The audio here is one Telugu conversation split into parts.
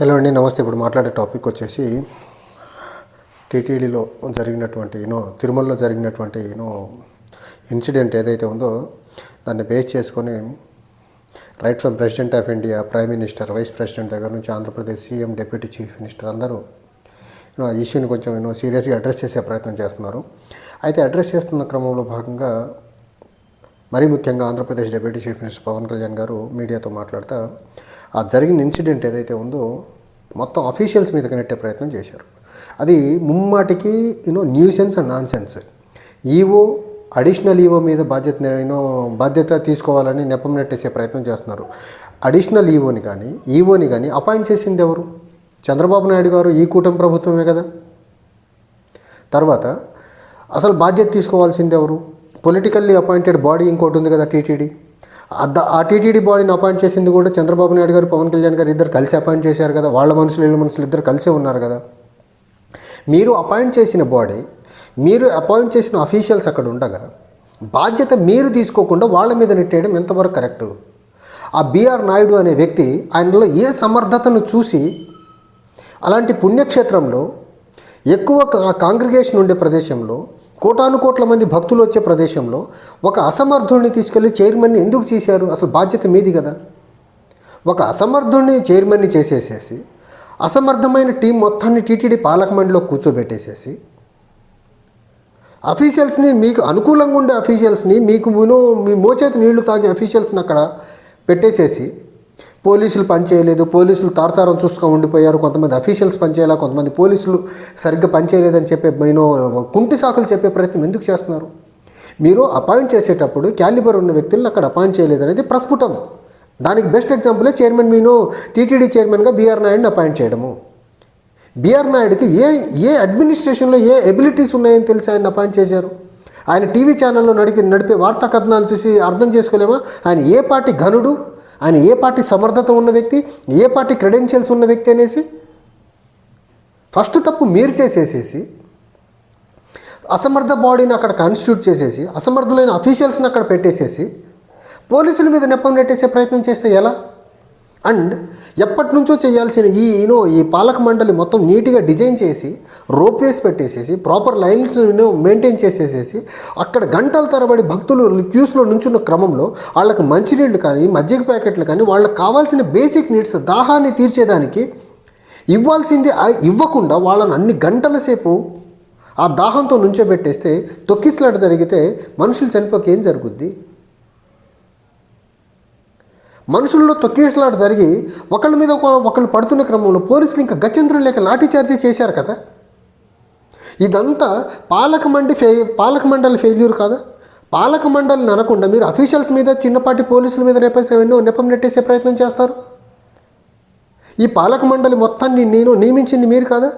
హలో అండి నమస్తే. ఇప్పుడు మాట్లాడే టాపిక్ వచ్చేసి టీటీడీలో జరిగినటువంటి యూనో తిరుమలలో జరిగినటువంటి యూనో ఇన్సిడెంట్ ఏదైతే ఉందో దాన్ని బేస్ చేసుకొని right from president of India prime minister vice president దగ్గర నుంచి Andhra Pradesh CM deputy chief minister అందరూ యూనో ఆ ఇష్యూని కొంచెం యూనో సీరియస్గా అడ్రస్ చేసే ప్రయత్నం చేస్తున్నారు. అయితే అడ్రస్ చేస్తున్న క్రమంలో భాగంగా మరీ ముఖ్యంగా Andhra Pradesh deputy chief minister Pawan Kalyan గారు మీడియాతో మాట్లాడుతూ ఆ జరిగిన ఇన్సిడెంట్ ఏదైతే ఉందో మొత్తం అఫీషియల్స్ మీద కనెట్టే ప్రయత్నం చేశారు. అది ముమ్మాటికి you know nuisance and nonsense EO additional EO మీద బాధ్యత యూనో బాధ్యత తీసుకోవాలని నెపం నెట్టేసే ప్రయత్నం చేస్తున్నారు. అడిషనల్ ఈవోని కానీ ఈవోని కానీ అపాయింట్ చేసింది ఎవరు? చంద్రబాబు నాయుడు గారు ఈ కూటమి ప్రభుత్వమే కదా. తర్వాత అసలు బాధ్యత తీసుకోవాల్సింది ఎవరు? పొలిటికల్లీ అపాయింటెడ్ బాడీ ఇంకోటి ఉంది కదా టీటీడీ. ఆ టీటీడీ బాడీని అపాయింట్ చేసింది కూడా చంద్రబాబు నాయుడు గారు పవన్ కళ్యాణ్ గారు ఇద్దరు కలిసి అపాయింట్ చేశారు కదా. వాళ్ళ మనుషులు వీళ్ళ మనుషులు ఇద్దరు కలిసే ఉన్నారు కదా. మీరు అపాయింట్ చేసిన బాడీ మీరు అపాయింట్ చేసిన అఫీషియల్స్ అక్కడ ఉండగా బాధ్యత మీరు తీసుకోకుండా వాళ్ళ మీద నెట్టేయడం ఎంతవరకు కరెక్టు? ఆ బీఆర్ నాయుడు అనే వ్యక్తి ఆయనలో ఏ సమర్థతను చూసి అలాంటి పుణ్యక్షేత్రంలో ఎక్కువ కాంగ్రిగేషన్ ఉండే ప్రదేశంలో కోటాను కోట్ల మంది భక్తులు వచ్చే ప్రదేశంలో ఒక అసమర్థుడిని తీసుకెళ్ళి చైర్మన్ని ఎందుకు చేశారు? అసలు బాధ్యత మీది కదా. ఒక అసమర్థుడిని చైర్మన్ని చేసేసేసి అసమర్థమైన టీం మొత్తాన్ని టీటీడీ పాలకమండలిలో కూర్చోబెట్టేసేసి అఫీషియల్స్ని మీకు అనుకూలంగా ఉండే అఫీషియల్స్ని మీకు మీ మోచేతి నీళ్ళు తాగే అఫీషియల్స్ని అక్కడ పెట్టేసేసి పోలీసులు పనిచేయలేదు పోలీసులు తారసారం చూసుకొని ఉండిపోయారు కొంతమంది అఫీషియల్స్ పనిచేయాలా కొంతమంది పోలీసులు సరిగ్గా పనిచేయలేదని చెప్పే మైనో కుంటి సాకులు చెప్పే ప్రయత్నం ఎందుకు చేస్తున్నారు? మీరు అపాయింట్ చేసేటప్పుడు క్యాలిబర్ ఉన్న వ్యక్తులను అక్కడ అపాయింట్ చేయలేదు అనేది ప్రస్ఫుటం. దానికి బెస్ట్ ఎగ్జాంపులే చైర్మన్ మీను టీటీడీ చైర్మన్గా బీఆర్ నాయుడిని అపాయింట్ చేయడము. బీఆర్ నాయుడుకి ఏ ఏ అడ్మినిస్ట్రేషన్లో ఏ ఎబిలిటీస్ ఉన్నాయని తెలిసి ఆయన అపాయింట్ చేశారు? ఆయన టీవీ ఛానల్లో నడిపి నడిపే వార్తా కథనాలు చూసి అర్థం చేసుకోలేమా? ఆయన ఏ పార్టీ ఘనుడు? ఆయన ఏ పార్టీ సమర్థత ఉన్న వ్యక్తి ఏ పార్టీ క్రెడెన్షియల్స్ ఉన్న వ్యక్తి అనేసి ఫస్ట్ తప్పు మీరు చేసేసేసి అసమర్థ బాడీని అక్కడ కాన్స్టిట్యూట్ చేసేసి అసమర్థులైన అఫీషియల్స్ని అక్కడ పెట్టేసేసి పోలీసుల మీద నెప్పం నెట్టేసే ప్రయత్నం చేస్తే ఎలా? అండ్ ఎప్పటి నుంచో చేయాల్సిన ఈ యూనో ఈ పాలక మండలి మొత్తం నీట్గా డిజైన్ చేసి రోప్ వేసి పెట్టేసేసి ప్రాపర్ లైన్స్ మెయింటైన్ చేసేసేసి అక్కడ గంటల తరబడి భక్తులు క్యూస్లో నుంచున్న క్రమంలో వాళ్ళకి మంచినీళ్ళు కానీ మజ్జిగ ప్యాకెట్లు కానీ వాళ్ళకి కావాల్సిన బేసిక్ నీడ్స్ దాహాన్ని తీర్చేదానికి ఇవ్వాల్సింది ఇవ్వకుండా వాళ్ళని అన్ని గంటల సేపు ఆ దాహంతో నుంచోబెట్టేస్తే తొక్కిసలాట జరిగితే మనుషులు చనిపోక ఏం జరుగుద్ది? మనుషుల్లో తొక్కేసలాట జరిగి ఒకళ్ళ మీద ఒక- ఒకళ్ళు పడుతున్న క్రమంలో పోలీసులు ఇంకా గత్యంతరం లేక లాఠీచార్జీ చేశారు కదా. ఇదంతా పాలక మండి ఫే పాలక మండలి ఫెయిల్యూర్ కాదా? పాలక మండలిని అనకుండా మీరు అఫీషియల్స్ మీద చిన్నపాటి పోలీసుల మీద నెపేసే ఎన్నో నెపం నెట్టేసే ప్రయత్నం చేస్తారు? ఈ పాలక మండలి మొత్తాన్ని నేను నియమించింది మీరు కాదా?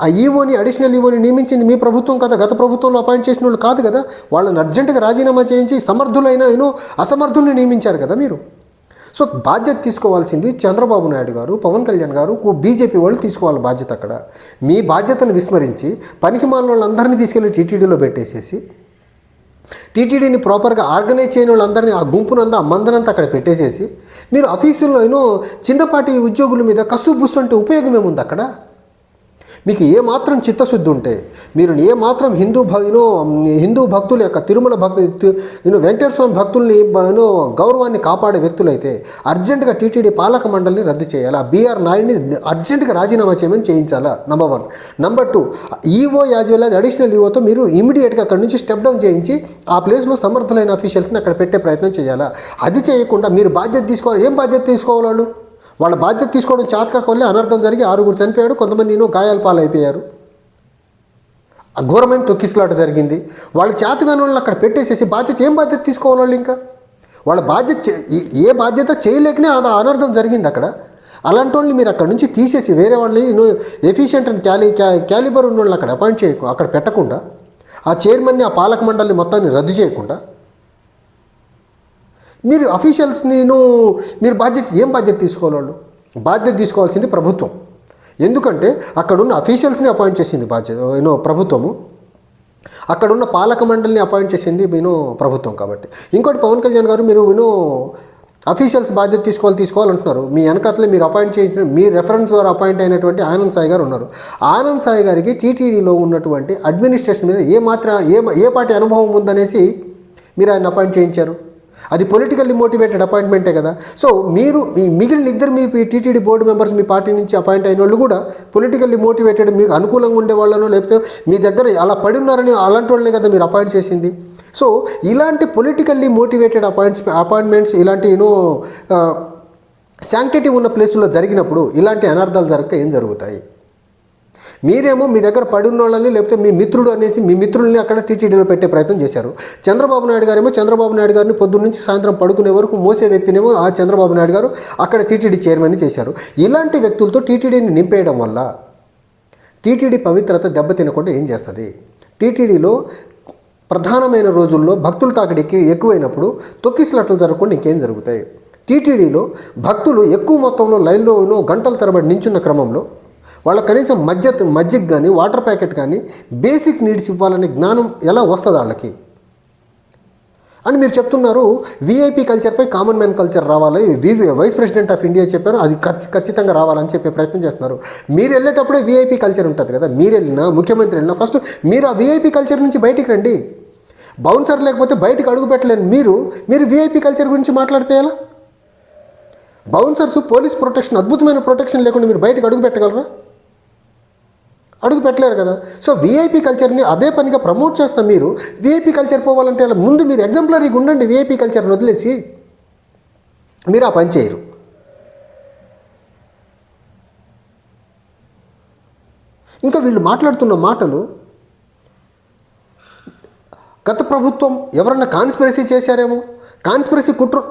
ఆ ఈవోని అడిషనల్ ఈవోని నియమించింది మీ ప్రభుత్వం కదా? గత ప్రభుత్వంలో అపాయింట్ చేసిన వాళ్ళు కాదు కదా? వాళ్ళని అర్జెంటుగా రాజీనామా చేయించి సమర్థులైన ఏనో అసమర్థుల్ని నియమించారు కదా మీరు? సో బాధ్యత తీసుకోవాల్సింది చంద్రబాబు నాయుడు గారు పవన్ కళ్యాణ్ గారు బీజేపీ వాళ్ళు తీసుకోవాలి బాధ్యత అక్కడ. మీ బాధ్యతను విస్మరించి పనికి మాలిన వాళ్ళందరినీ తీసుకెళ్ళి టీటీడీలో పెట్టేసేసి టీటీడీని ప్రాపర్గా ఆర్గనైజ్ చేయని వాళ్ళందరినీ ఆ గుంపునంతా ఆ మందనంతా అక్కడ పెట్టేసేసి మీరు ఆఫీసుల్లో ఏమో చిన్నపాటి ఉద్యోగుల మీద కసు బుస్తుంటే ఉపయోగం ఏముంది అక్కడ? మీకు ఏ మాత్రం చిత్తశుద్ధి ఉంటే మీరు ఏ మాత్రం హిందూ భ యూనో హిందూ భక్తుల యొక్క తిరుమల భక్తు యూనో వెంకటేశ్వర స్వామి భక్తుల్ని యూనో గౌరవాన్ని కాపాడే వ్యక్తులైతే అర్జెంటుగా టీటీడీ పాలక మండలిని రద్దు చేయాలి? ఆ బీఆర్ నాయుడిని అర్జెంటుగా రాజీనామా చేయమని చేయించాలా? Number one number two EO as well as additional ఈవోతో మీరు ఇమీడియట్గా అక్కడ నుంచి స్టెప్ డౌన్ చేయించి ఆ ప్లేస్లో సమర్థులైన అఫీషియల్స్ని అక్కడ పెట్టే ప్రయత్నం చేయాలా? అది చేయకుండా మీరు బాధ్యత తీసుకోవాలి. ఏం బాధ్యత తీసుకోవాలి వాళ్ళు? వాళ్ళ బాధ్యత తీసుకోవడం చేతకాక వల్లే అనర్థం జరిగి ఆరుగురు చనిపోయాడు కొంతమంది ఎన్నో గాయాల పాలైపోయారు. ఘోరమైన తొక్కిసలాట జరిగింది. వాళ్ళ చేతగాని వాళ్ళని అక్కడ పెట్టేసేసి బాధ్యత ఏం బాధ్యత తీసుకోవాలి వాళ్ళు ఇంకా? వాళ్ళ బాధ్యత ఏ- బాధ్యత చేయలేకనే అది అనర్థం జరిగింది అక్కడ. అలాంటి వాళ్ళని మీరు అక్కడ నుంచి తీసేసి వేరే వాళ్ళని నో ఎఫిషియెంట్ అండ్ క్యాలి క్యా- క్యాలిబర్ ఉన్న వాళ్ళని అక్కడ అపాయింట్ చేయకు అక్కడ పెట్టకుండా ఆ చైర్మన్ని ఆ పాలక మండలిని మొత్తాన్ని రద్దు చేయకుండా మీరు అఫీషియల్స్ని మీరు బాధ్యత ఏం బాధ్యత తీసుకోవాలి బాధ్యత తీసుకోవాల్సింది ప్రభుత్వం. ఎందుకంటే అక్కడున్న అఫీషియల్స్ని అపాయింట్ చేసింది బాధ్యత యూనో ప్రభుత్వము. అక్కడున్న పాలక మండలిని అపాయింట్ చేసింది నేను ప్రభుత్వం కాబట్టి. ఇంకోటి పవన్ కళ్యాణ్ గారు మీరు వినో అఫీషియల్స్ బాధ్యత తీసుకోవాలి తీసుకోవాలంటున్నారు మీ వెనకతలే మీరు అపాయింట్ చేయించిన మీ రెఫరెన్స్ ద్వారా అపాయింట్ అయినటువంటి ఆనంద్ సాయి గారు ఉన్నారు. ఆనంద్ సాయి గారికి టీటీడీలో ఉన్నటువంటి అడ్మినిస్ట్రేషన్ మీద ఏ మాత్రం ఏ ఏ పాటి అనుభవం ఉందనేసి మీరు ఆయన అపాయింట్ చేయించారు? అది పొలిటికల్లీ మోటివేటెడ్ అపాయింట్మెంటే కదా. సో మీరు మీ మిగిలిన ఇద్దరు మీ టీటీడీ బోర్డు మెంబర్స్ మీ పార్టీ నుంచి అపాయింట్ అయిన వాళ్ళు కూడా పొలిటికల్లీ మోటివేటెడ్ మీకు అనుకూలంగా ఉండే వాళ్ళను లేకపోతే మీ దగ్గర అలా పడి ఉన్నారని అలాంటి వాళ్ళనే కదా మీరు అపాయింట్ చేసింది. సో ఇలాంటి పొలిటికల్లీ మోటివేటెడ్ అపాయింట్స్ అపాయింట్మెంట్స్ ఇలాంటి యూనో శాంక్టిటీ ఉన్న ప్లేసుల్లో జరిగినప్పుడు ఇలాంటి అనర్థాలు జరగక ఏం జరుగుతాయి? మీరేమో మీ దగ్గర పడి ఉన్న వాళ్ళని లేకపోతే మీ మిత్రుడు అనేసి మీ మిత్రుల్ని అక్కడ టీటీడీలో పెట్టే ప్రయత్నం చేశారు. చంద్రబాబు నాయుడు గారేమో చంద్రబాబు నాయుడు గారిని పొద్దున్న నుంచి సాయంత్రం పడుకునే వరకు మోసే వ్యక్తినేమో ఆ చంద్రబాబు నాయుడు గారు అక్కడ టీటీడీ చైర్మన్ చేశారు. ఇలాంటి వ్యక్తులతో టీటీడీని నింపేయడం వల్ల టీటీడీ పవిత్రత దెబ్బతినకుండా ఏం చేస్తుంది? టీటీడీలో ప్రధానమైన రోజుల్లో భక్తుల తాకిడి ఎక్కి- ఎక్కువైనప్పుడు తొక్కిసలట్లు జరగకుండా ఇంకేం జరుగుతాయి? టీటీడీలో భక్తులు ఎక్కువ మొత్తంలో లైన్లో గంటల తరబడి నించున్న క్రమంలో వాళ్ళ కనీసం మధ్య మజ్జిగ కానీ వాటర్ ప్యాకెట్ కానీ బేసిక్ నీడ్స్ ఇవ్వాలనే జ్ఞానం ఎలా వస్తుంది వాళ్ళకి? అని మీరు చెప్తున్నారు వీఐపీ కల్చర్పై కామన్ మ్యాన్ కల్చర్ రావాలి. వైస్ ప్రెసిడెంట్ ఆఫ్ ఇండియా చెప్పారు అది ఖచ్చి ఖచ్చితంగా రావాలని చెప్పే ప్రయత్నం చేస్తున్నారు. మీరు వెళ్ళేటప్పుడే వీఐపీ కల్చర్ ఉంటుంది కదా మీరు వెళ్ళినా ముఖ్యమంత్రి వెళ్ళినా ఫస్ట్ మీరు ఆ వీఐపీ కల్చర్ నుంచి బయటికి రండి. బౌన్సర్ లేకపోతే బయటకు అడుగు పెట్టలేని మీరు మీరు వీఐపీ కల్చర్ గురించి మాట్లాడితే ఎలా? బౌన్సర్స్ పోలీస్ ప్రొటెక్షన్ అద్భుతమైన ప్రొటెక్షన్ లేకుండా మీరు బయటకు అడుగు పెట్టగలరా? అడుగు పెట్టలేరు కదా. సో వీఐపీ కల్చర్ని అదే పనిగా ప్రమోట్ చేస్తాం మీరు. వీఐపీ కల్చర్ పోవాలంటే అలా ముందు మీరు ఎగ్జాంపులరీగా ఉండండి వీఐపీ కల్చర్ని వదిలేసి. మీరు ఆ పని చేయరు. ఇంకా వీళ్ళు మాట్లాడుతున్న మాటలు గత ప్రభుత్వం ఎవరన్నా కాన్స్పిరసీ చేశారేమో? కాన్స్పిరసీ కుట్ర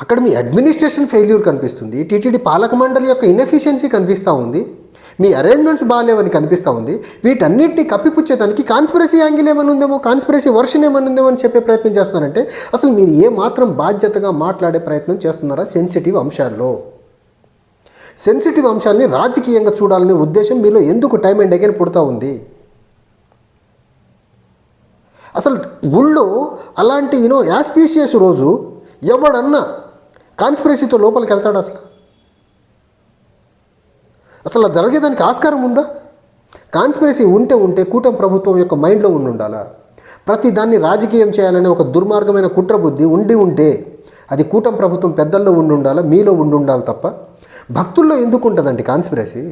అక్కడ మీ అడ్మినిస్ట్రేషన్ ఫెయిల్యూర్ కనిపిస్తుంది. టీటీడీ పాలక మండలి యొక్క ఇన్ఎఫిషియన్సీ కనిపిస్తూ ఉంది. మీ అరేంజ్మెంట్స్ బాగాలేవని కనిపిస్తూ ఉంది. వీటన్నిటిని కప్పిపుచ్చేదానికి కాన్స్పిరసీ యాంగిల్ ఏమైనా ఉందేమో కాన్స్పిరసీ వర్షన్ ఏమైనా ఉందేమో అని చెప్పే ప్రయత్నం చేస్తున్నారంటే అసలు మీరు ఏ మాత్రం బాధ్యతగా మాట్లాడే ప్రయత్నం చేస్తున్నారా సెన్సిటివ్ అంశాల్లో? సెన్సిటివ్ అంశాలని రాజకీయంగా చూడాలనే ఉద్దేశం మీలో ఎందుకు టైం అండ్ అగైన్ పుడతా ఉంది? అసలు గుళ్ళో అలాంటి యూనో యాస్పీషియస్ రోజు ఎవడన్నా కాన్స్పిరసీతో లోపలికి వెళ్తాడు అసలు? అసలు జరిగేదానికి ఆస్కారం ఉందా? కాన్స్పిరసీ ఉంటే ఉంటే కూటమి ప్రభుత్వం యొక్క మైండ్లో ఉండి ఉండాలా? ప్రతి దాన్ని రాజకీయం చేయాలనే ఒక దుర్మార్గమైన కుట్ర బుద్ధి ఉండి ఉంటే అది కూటమి ప్రభుత్వం పెద్దల్లో ఉండి ఉండాలా? మీలో ఉండి ఉండాలి తప్ప? భక్తుల్లో ఎందుకు ఉంటుందండి కాన్స్పిరసీ?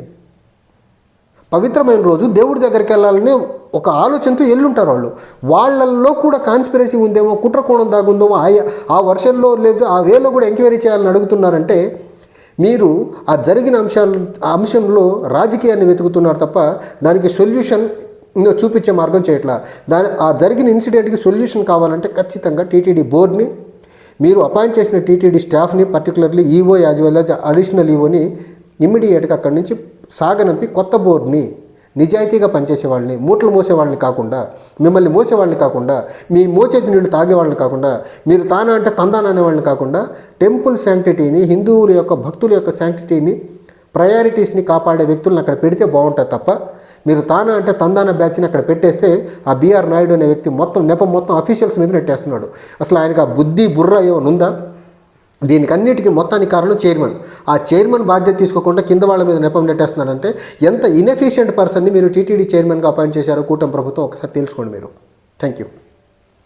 పవిత్రమైన రోజు దేవుడి దగ్గరికి వెళ్ళాలని ఒక ఆలోచనతో ఎల్లుంటారు వాళ్ళు. వాళ్ళల్లో కూడా కాన్స్పిరసీ ఉందేమో కుట్ర కోణం దాగుందేమో ఆ ఆ వర్షంలో లేదు ఆ వేలో కూడా ఎంక్వైరీ చేయాలని అడుగుతున్నారంటే మీరు ఆ జరిగిన అంశాలు అంశంలో రాజకీయాన్ని వెతుకుతున్నారు తప్ప దానికి సొల్యూషన్ ఇంకా చూపించే మార్గం చేయట్లా. దాని ఆ జరిగిన ఇన్సిడెంట్కి సొల్యూషన్ కావాలంటే ఖచ్చితంగా టీటీడీ బోర్డ్ని మీరు అపాయింట్ చేసిన టీటీడీ స్టాఫ్ని particularly EO as well as additional ఈఓని ఇమ్మీడియట్గా అక్కడి నుంచి సాగనంపి కొత్త బోర్డుని నిజాయితీగా పనిచేసే వాళ్ళని మూటలు మోసేవాళ్ళని కాకుండా మిమ్మల్ని మోసేవాళ్ళని కాకుండా మీ మోచేతి నీళ్ళు తాగేవాళ్ళని కాకుండా మీరు తానా అంటే తందాన అనే వాళ్ళని కాకుండా టెంపుల్ శాంక్టిటీని హిందువుల యొక్క భక్తుల యొక్క శాంక్టిటీని ప్రయారిటీస్ని కాపాడే వ్యక్తులను అక్కడ పెడితే బాగుంటుంది తప్ప మీరు తానా అంటే తందాన బ్యాచ్ని అక్కడ పెట్టేస్తే ఆ బీఆర్ నాయుడు అనే వ్యక్తి మొత్తం నెపం మొత్తం అఫీషియల్స్ మీద నెట్టేస్తున్నాడు. అసలు ఆయనకు ఆ బుద్ధి బుర్ర ఏమైనా ఉందా? దీనికన్నిటికీ మొత్తానికి కారణం చైర్మన్. ఆ చైర్మన్ బాధ్యత తీసుకోకుండా కింద వాళ్ళ మీద నెపం నెట్టేస్తున్నాడంటే ఎంత ఇన్ఎఫిషియంట్ పర్సన్ని మీరు టీటీడీ చైర్మన్గా అపాయింట్ చేశారో కూటమి ప్రభుత్వం ఒకసారి తెలుసుకోండి మీరు. Thank you